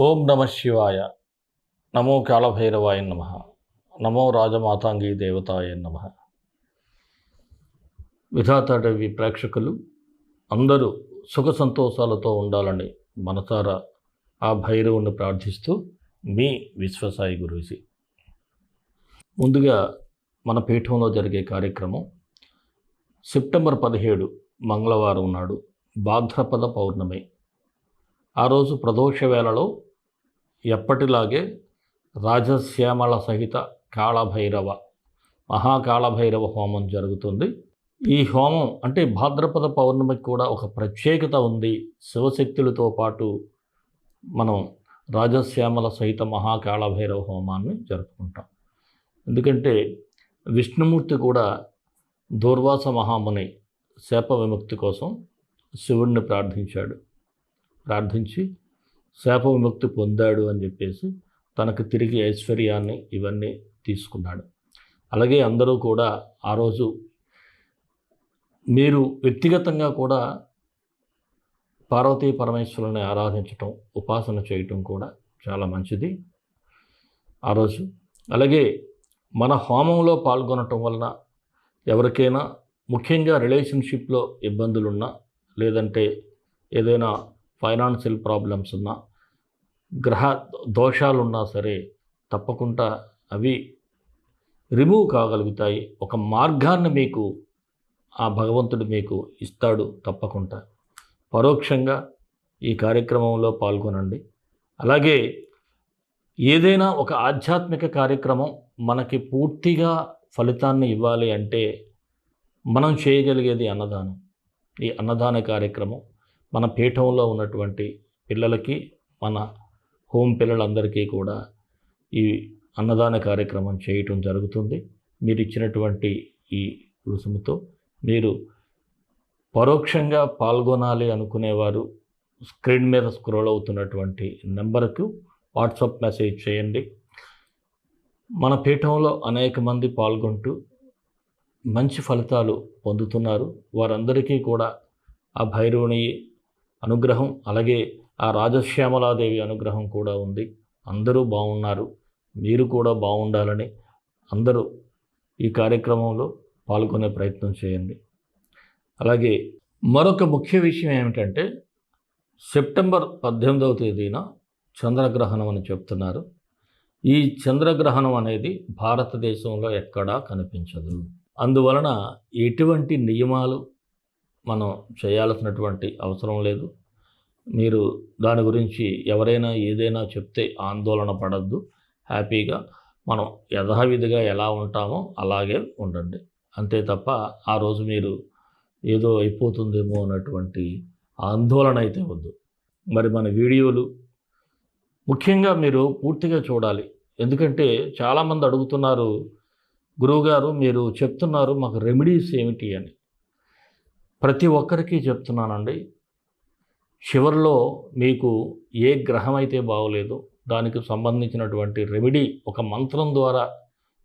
ఓం నమ శివాయ. నమో కాళభైరవాయ నమ. నమో రాజమాతాంగి దేవతాయ నమ. విధాతాదేవి ప్రేక్షకులు అందరూ సుఖ సంతోషాలతో ఉండాలని మనసారా ఆ భైరవుని ప్రార్థిస్తూ మీ విశ్వసాయి గురూజీ. ముందుగా మన పీఠంలో జరిగే కార్యక్రమం సెప్టెంబర్ పదిహేడు మంగళవారం నాడు భాద్రపద పౌర్ణమి. ఆ రోజు ప్రదోష వేళలో ఎప్పటిలాగే రాజశ్యామల సహిత కాళభైరవ మహాకాళభైరవ హోమం జరుగుతుంది. ఈ హోమం అంటే భాద్రపద పౌర్ణమికి కూడా ఒక ప్రత్యేకత ఉంది. శివశక్తులతో పాటు మనం రాజశ్యామల సహిత మహాకాళభైరవ హోమాన్ని జరుపుకుంటాం. ఎందుకంటే విష్ణుమూర్తి కూడా దూర్వాస మహాముని శాప విముక్తి కోసం శివుణ్ణి ప్రార్థించాడు. ప్రార్థించి శాప విముక్తి పొందాడు అని చెప్పేసి తనకు తిరిగి ఐశ్వర్యాన్ని ఇవన్నీ తీసుకున్నాడు. అలాగే అందరూ కూడా ఆ రోజు మీరు వ్యక్తిగతంగా కూడా పార్వతీ పరమేశ్వరుని ఆరాధించటం ఉపాసన చేయటం కూడా చాలా మంచిది ఆ రోజు. అలాగే మన హోమంలో పాల్గొనటం వలన ఎవరికైనా ముఖ్యంగా రిలేషన్షిప్లో ఇబ్బందులున్నా లేదంటే ఏదైనా ఫైనాన్షియల్ ప్రాబ్లమ్స్ ఉన్నా గ్రహ దోషాలు ఉన్నా సరే తప్పకుండా అవి రిమూవ్ కాగలుగుతాయి. ఒక మార్గాన్ని మీకు ఆ భగవంతుడు మీకు ఇస్తాడు తప్పకుండా. పరోక్షంగా ఈ కార్యక్రమంలో పాల్గొనండి. అలాగే ఏదైనా ఒక ఆధ్యాత్మిక కార్యక్రమం మనకి పూర్తిగా ఫలితాన్ని ఇవ్వాలి అంటే మనం చేయగలిగేది అన్నదానం. ఈ అన్నదాన కార్యక్రమం మన పీఠంలో ఉన్నటువంటి పిల్లలకి మన హోమ్ పిల్లలందరికీ కూడా ఈ అన్నదాన కార్యక్రమం చేయటం జరుగుతుంది. మీరు ఇచ్చినటువంటి ఈ రుసుముతో మీరు పరోక్షంగా పాల్గొనాలి అనుకునేవారు స్క్రీన్ మీద స్క్రోల్ అవుతున్నటువంటి నెంబర్కు వాట్సాప్ మెసేజ్ చేయండి. మన పీఠంలో అనేక మంది పాల్గొంటూ మంచి ఫలితాలు పొందుతున్నారు. వారందరికీ కూడా ఆ భైరవుని అనుగ్రహం అలాగే ఆ రాజశ్యామలాదేవి అనుగ్రహం కూడా ఉంది. అందరూ బాగున్నారు మీరు కూడా బాగుండాలని అందరూ ఈ కార్యక్రమంలో పాల్గొనే ప్రయత్నం చేయండి. అలాగే మరొక ముఖ్య విషయం ఏమిటంటే సెప్టెంబర్ పద్దెనిమిదవ తేదీన చంద్రగ్రహణం అని చెప్తున్నారు. ఈ చంద్రగ్రహణం అనేది భారతదేశంలో ఎక్కడా కనిపించదు. అందువలన ఎటువంటి నియమాలు మనం చేయాల్సినటువంటి అవసరం లేదు. మీరు దాని గురించి ఎవరైనా ఏదైనా చెప్తే ఆందోళన పడద్దు. హ్యాపీగా మనం యథావిధిగా ఎలా ఉంటామో అలాగే ఉండండి. అంతే తప్ప ఆ రోజు మీరు ఏదో అయిపోతుందేమో అన్నటువంటి ఆందోళన అయితే వద్దు. మరి మన వీడియోలు ముఖ్యంగా మీరు పూర్తిగా చూడాలి. ఎందుకంటే చాలామంది అడుగుతున్నారు గురువుగారు మీరు చెప్తున్నారు మాకు రెమెడీస్ ఏమిటి అని. ప్రతి ఒక్కరికి చెప్తున్నానండి. చివరిలో మీకు ఏ గ్రహం అయితే బాగోలేదో దానికి సంబంధించినటువంటి రెమెడీ ఒక మంత్రం ద్వారా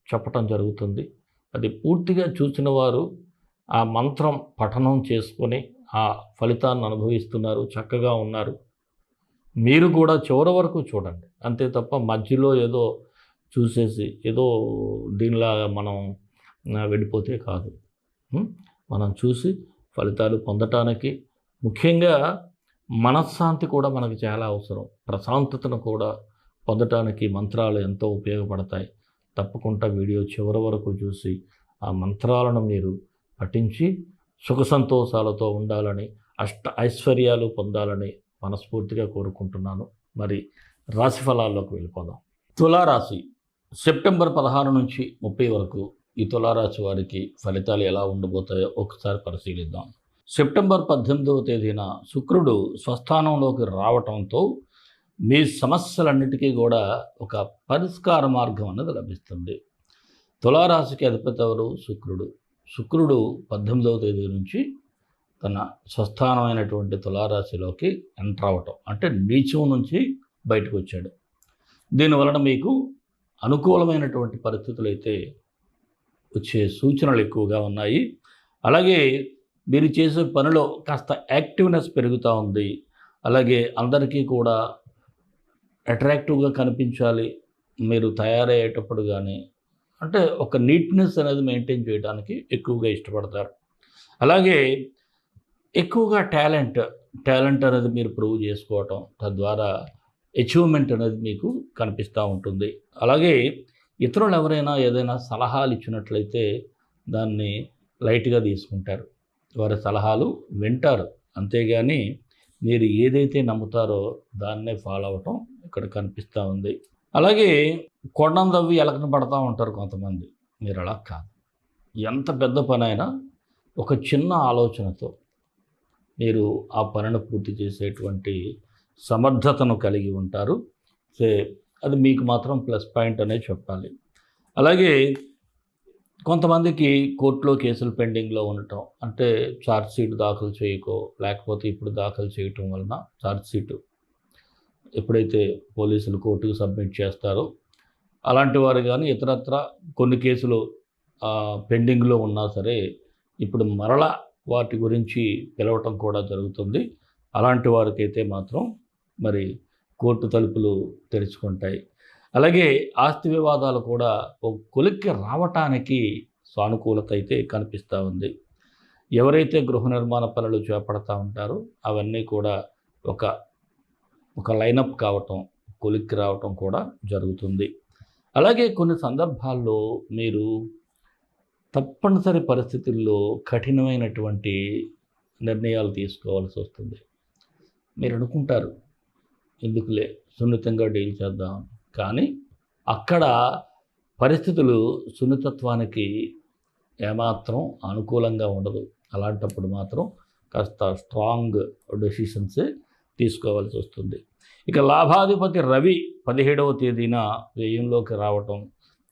చెప్పటం జరుగుతుంది. అది పూర్తిగా చూసిన వారు ఆ మంత్రం పఠనం చేసుకొని ఆ ఫలితాన్ని అనుభవిస్తున్నారు చక్కగా ఉన్నారు. మీరు కూడా చివరి వరకు చూడండి. అంతే తప్ప మధ్యలో ఏదో చూసేసి ఏదో దీనిలాగా మనం వెళ్ళిపోతే కాదు. మనం చూసి ఫలితాలు పొందటానికి ముఖ్యంగా మనశ్శాంతి కూడా మనకు చాలా అవసరం. ప్రశాంతతను కూడా పొందటానికి మంత్రాలు ఎంతో ఉపయోగపడతాయి. తప్పకుండా వీడియో చివరి వరకు చూసి ఆ మంత్రాలను మీరు పఠించి సుఖ సంతోషాలతో ఉండాలని అష్ట ఐశ్వర్యాలు పొందాలని మనస్ఫూర్తిగా కోరుకుంటున్నాను. మరి రాశి ఫలాల్లోకి వెళ్ళిపోదాం. తులారాశి సెప్టెంబర్ పదహారు నుంచి ముప్పై వరకు ఈ తులారాశి వారికి ఫలితాలు ఎలా ఉండబోతాయో ఒకసారి పరిశీలిద్దాం. సెప్టెంబర్ పద్దెనిమిదవ తేదీన శుక్రుడు స్వస్థానంలోకి రావటంతో మీ సమస్యలన్నిటికీ కూడా ఒక పరిష్కార మార్గం అనేది లభిస్తుంది. తులారాశికి అధిపతి ఎవరు? శుక్రుడు. శుక్రుడు పద్దెనిమిదవ తేదీ నుంచి తన స్వస్థానమైనటువంటి తులారాశిలోకి ఎంటర్ అవ్వటం అంటే నీచం నుంచి బయటకు వచ్చాడు. దీనివలన మీకు అనుకూలమైనటువంటి పరిస్థితులు అయితే వచ్చే సూచనలు ఎక్కువగా ఉన్నాయి. అలాగే మీరు చేసే పనిలో కాస్త యాక్టివ్నెస్ పెరుగుతూ ఉంది. అలాగే అందరికీ కూడా అట్రాక్టివ్గా కనిపించాలి. మీరు తయారయ్యేటప్పుడు కానీ అంటే ఒక నీట్నెస్ అనేది మెయింటైన్ చేయడానికి ఎక్కువగా ఇష్టపడతారు. అలాగే ఎక్కువగా టాలెంట్ టాలెంట్ అనేది మీరు ప్రూవ్ చేసుకోవటం తద్వారా అచీవ్మెంట్ అనేది మీకు కనిపిస్తూ ఉంటుంది. అలాగే ఇతరులు ఎవరైనా ఏదైనా సలహాలు ఇచ్చినట్లయితే దాన్ని లైట్గా తీసుకుంటారు. వారి సలహాలు వింటారు. అంతేగాని మీరు ఏదైతే నమ్ముతారో దాన్నే ఫాలో అవటం ఇక్కడ కనిపిస్తూ ఉంది. అలాగే కొండం తవ్వి ఎలకన పడతా ఉంటారు కొంతమంది. మీరు అలా కాదు. ఎంత పెద్ద పని అయినా ఒక చిన్న ఆలోచనతో మీరు ఆ పనిని పూర్తి చేసేటువంటి సమర్థతను కలిగి ఉంటారు. సే అది మీకు మాత్రం ప్లస్ పాయింట్ అనే చెప్పాలి. అలాగే కొంతమందికి కోర్టులో కేసులు పెండింగ్లో ఉండటం అంటే ఛార్జ్ షీట్ దాఖలు చేయకో లేకపోతే ఇప్పుడు దాఖలు చేయటం వలన ఛార్జ్ షీటు ఎప్పుడైతే పోలీసులు కోర్టుకు సబ్మిట్ చేస్తారో అలాంటి వారు కానీ ఇతరత్ర కొన్ని కేసులు పెండింగ్లో ఉన్నా సరే ఇప్పుడు మరలా వాటి గురించి పిలవటం కూడా జరుగుతుంది. అలాంటి వారికైతే మాత్రం మరి కోర్టు తలుపులు తెరుచుకుంటాయి. అలాగే ఆస్తి వివాదాలు కూడా ఒక కొలిక్కి రావటానికి సానుకూలత అయితే కనిపిస్తూ ఉంది. ఎవరైతే గృహ నిర్మాణ పనులు చేపడతా ఉంటారో అవన్నీ కూడా ఒక ఒక లైనప్ కావటం కొలిక్కి రావటం కూడా జరుగుతుంది. అలాగే కొన్ని సందర్భాల్లో మీరు తప్పనిసరి పరిస్థితుల్లో కఠినమైనటువంటి నిర్ణయాలు తీసుకోవాల్సి వస్తుంది. మీరు అనుకుంటారు ఎందుకులే? సున్నితంగా డీల్ చేద్దాం. కానీ అక్కడ పరిస్థితులు సున్నితత్వానికి ఏమాత్రం అనుకూలంగా ఉండదు. అలాంటప్పుడు మాత్రం కాస్త స్ట్రాంగ్ డెసిషన్సే తీసుకోవాల్సి వస్తుంది. ఇక లాభాధిపతి రవి పదిహేడవ తేదీన వ్యయంలోకి రావటం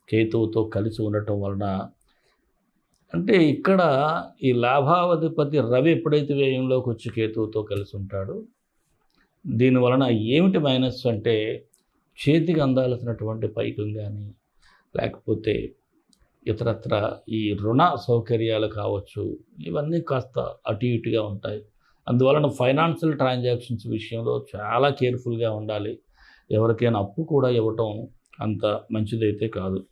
కేతువుతో కలిసి ఉండటం వలన అంటే ఇక్కడ ఈ లాభాధిపతి రవి ఎప్పుడైతే వ్యయంలోకి వచ్చి కేతువుతో కలిసి ఉంటాడో దీని వలన ఏమిటి మైనస్ అంటే చేతికి అందాల్సినటువంటి పైకం కానీ లేకపోతే ఇతరత్ర ఈ రుణ సౌకర్యాలు కావచ్చు ఇవన్నీ కాస్త అటు ఇటుగా ఉంటాయి. అందువలన ఫైనాన్షియల్ ట్రాన్సాక్షన్స్ విషయంలో చాలా కేర్ఫుల్గా ఉండాలి. ఎవరికైనా అప్పు కూడా ఇవ్వటం అంత మంచిదైతే కాదు.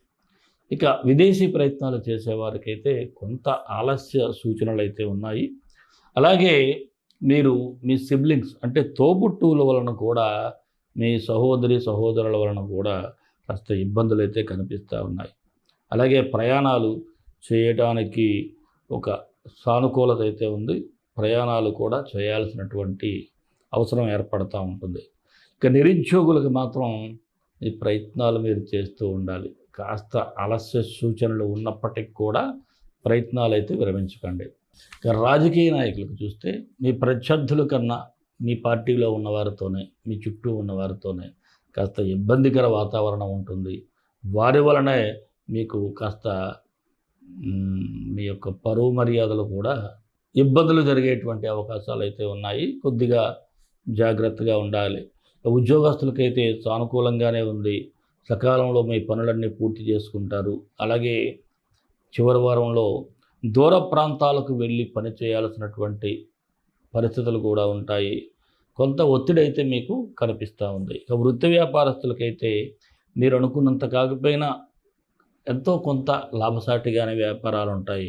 ఇక విదేశీ ప్రయత్నాలు చేసేవారికైతే కొంత ఆలస్య సూచనలు అయితే ఉన్నాయి. అలాగే మీరు మీ సిబ్లింగ్స్ అంటే తోబుట్టువుల వలన కూడా మీ సహోదరి సహోదరుల వలన కూడా కాస్త ఇబ్బందులు అయితే కనిపిస్తూ ఉన్నాయి. అలాగే ప్రయాణాలు చేయడానికి ఒక సానుకూలత అయితే ఉంది. ప్రయాణాలు కూడా చేయాల్సినటువంటి అవసరం ఏర్పడతూ ఉంటుంది. ఇక నిరుద్యోగులకు మాత్రం ఈ ప్రయత్నాలు మీరు చేస్తూ ఉండాలి. కాస్త ఆలస్య సూచనలు ఉన్నప్పటికీ కూడా ప్రయత్నాలు అయితే విరమించకండి. రాజకీయ నాయకులకు చూస్తే మీ ప్రత్యర్థుల కన్నా మీ పార్టీలో ఉన్నవారితోనే మీ చుట్టూ ఉన్నవారితోనే కాస్త ఇబ్బందికర వాతావరణం ఉంటుంది. వారి వలనే మీకు కాస్త మీ యొక్క పరువు మర్యాదలు కూడా ఇబ్బందులు జరిగేటువంటి అవకాశాలు అయితే ఉన్నాయి. కొద్దిగా జాగ్రత్తగా ఉండాలి. ఉద్యోగస్తులకైతే సానుకూలంగానే ఉంది. సకాలంలో మీ పనులన్నీ పూర్తి చేసుకుంటారు. అలాగే చివరి వారంలో దూర ప్రాంతాలకు వెళ్ళి పని చేయాల్సినటువంటి పరిస్థితులు కూడా ఉంటాయి. కొంత ఒత్తిడి అయితే మీకు కనిపిస్తూ ఉంది. ఇక వృత్తి వ్యాపారస్తులకైతే మీరు అనుకున్నంత కాకపోయినా ఎంతో కొంత లాభసాటిగానే వ్యాపారాలు ఉంటాయి.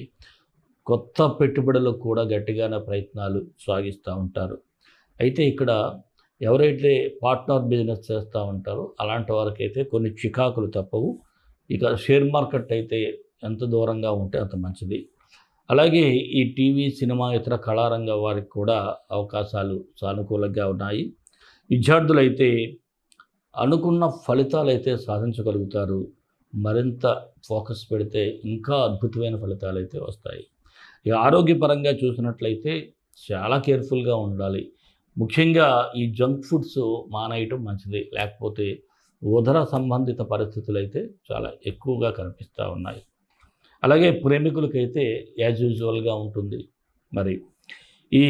కొత్త పెట్టుబడులకు కూడా గట్టిగానే ప్రయత్నాలు సాగిస్తూ ఉంటారు. అయితే ఇక్కడ ఎవరైతే పార్ట్నర్ బిజినెస్ చేస్తూ ఉంటారో అలాంటి వారికైతే కొన్ని చికాకులు తప్పవు. ఇక షేర్ మార్కెట్ అయితే ఎంత దూరంగా ఉంటే అంత మంచిది. అలాగే ఈ టీవీ సినిమా ఇతర కళారంగ వారికి కూడా అవకాశాలు సానుకూలంగా ఉన్నాయి. విద్యార్థులైతే అనుకున్న ఫలితాలు అయితే సాధించగలుగుతారు. మరింత ఫోకస్ పెడితే ఇంకా అద్భుతమైన ఫలితాలు అయితే వస్తాయి. ఇక ఆరోగ్యపరంగా చూసినట్లయితే చాలా కేర్ఫుల్గా ఉండాలి. ముఖ్యంగా ఈ జంక్ ఫుడ్స్ మానేయటం మంచిది. లేకపోతే ఉదర సంబంధిత పరిస్థితులు అయితే చాలా ఎక్కువగా కనిపిస్తూ ఉన్నాయి. అలాగే ప్రేమికులకైతే యాజ్ యూజువల్గా ఉంటుంది మరి. ఈ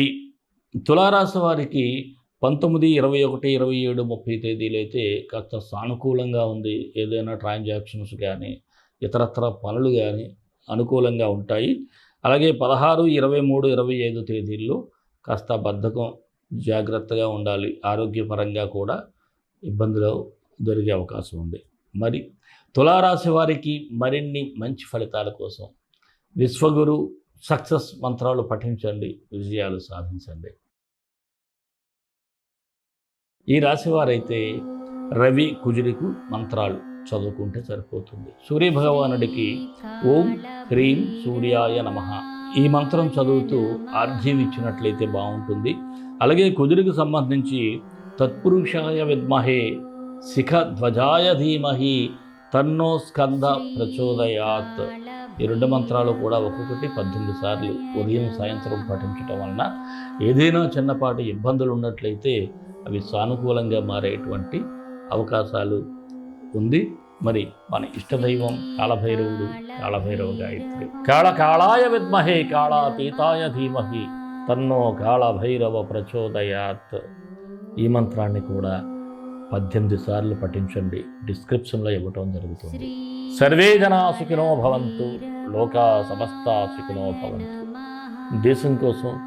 తులారాశి వారికి పంతొమ్మిది ఇరవై ఒకటి ఇరవై ఏడు ముప్పై తేదీలు అయితే కాస్త సానుకూలంగా ఉంది. ఏదైనా ట్రాన్సాక్షన్స్ కానీ ఇతరత్ర పనులు కానీ అనుకూలంగా ఉంటాయి. అలాగే పదహారు ఇరవై మూడు ఇరవై ఐదు తేదీల్లో కాస్త బద్ధకం జాగ్రత్తగా ఉండాలి. ఆరోగ్యపరంగా కూడా ఇబ్బందులు దొరికే అవకాశం ఉంది. మరి తులారాశి వారికి మరిన్ని మంచి ఫలితాల కోసం విశ్వగురు సక్సెస్ మంత్రాలు పఠించండి విజయాలు సాధించండి. ఈ రాశి వారైతే రవి కుజుడికు మంత్రాలు చదువుకుంటే సరిపోతుంది. సూర్య భగవానుడికి ఓం హ్రీం సూర్యాయ నమ. ఈ మంత్రం చదువుతూ ఆర్ఘ్యం ఇచ్చినట్లయితే బాగుంటుంది. అలాగే కుజుడికి సంబంధించి తత్పురుషాయ విద్మహే శిఖ ధ్వజాయ ధీమహి తన్నో స్కంద ప్రచోదయాత్. ఈ రెండు మంత్రాలు కూడా ఒక్కొక్కటి పద్దెనిమిది సార్లు ఉదయం సాయంత్రం పఠించటం వలన ఏదైనా చిన్నపాటి ఇబ్బందులు ఉన్నట్లయితే అవి సానుకూలంగా మారేటువంటి అవకాశాలు ఉంది. మరి మన ఇష్టదైవం కాళభైరవుడు కాళభైరవ గాయత్రి. కాళ కాళాయ విద్మహే కాళాతీతాయ ధీమహి తన్నో కాళభైరవ ప్రచోదయాత్. ఈ మంత్రాన్ని కూడా పద్దెనిమిది సార్లు పఠించండి. డిస్క్రిప్షన్లో ఇవ్వటం జరుగుతుంది. సర్వే జనా సుఖినో భవంతు. లోకా సమస్త సుఖినో భవంతు. దేశం కోసం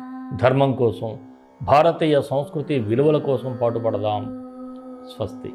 ధర్మం కోసం భారతీయ సంస్కృతి విలువల కోసం పాటుపడదాం. స్వస్తి.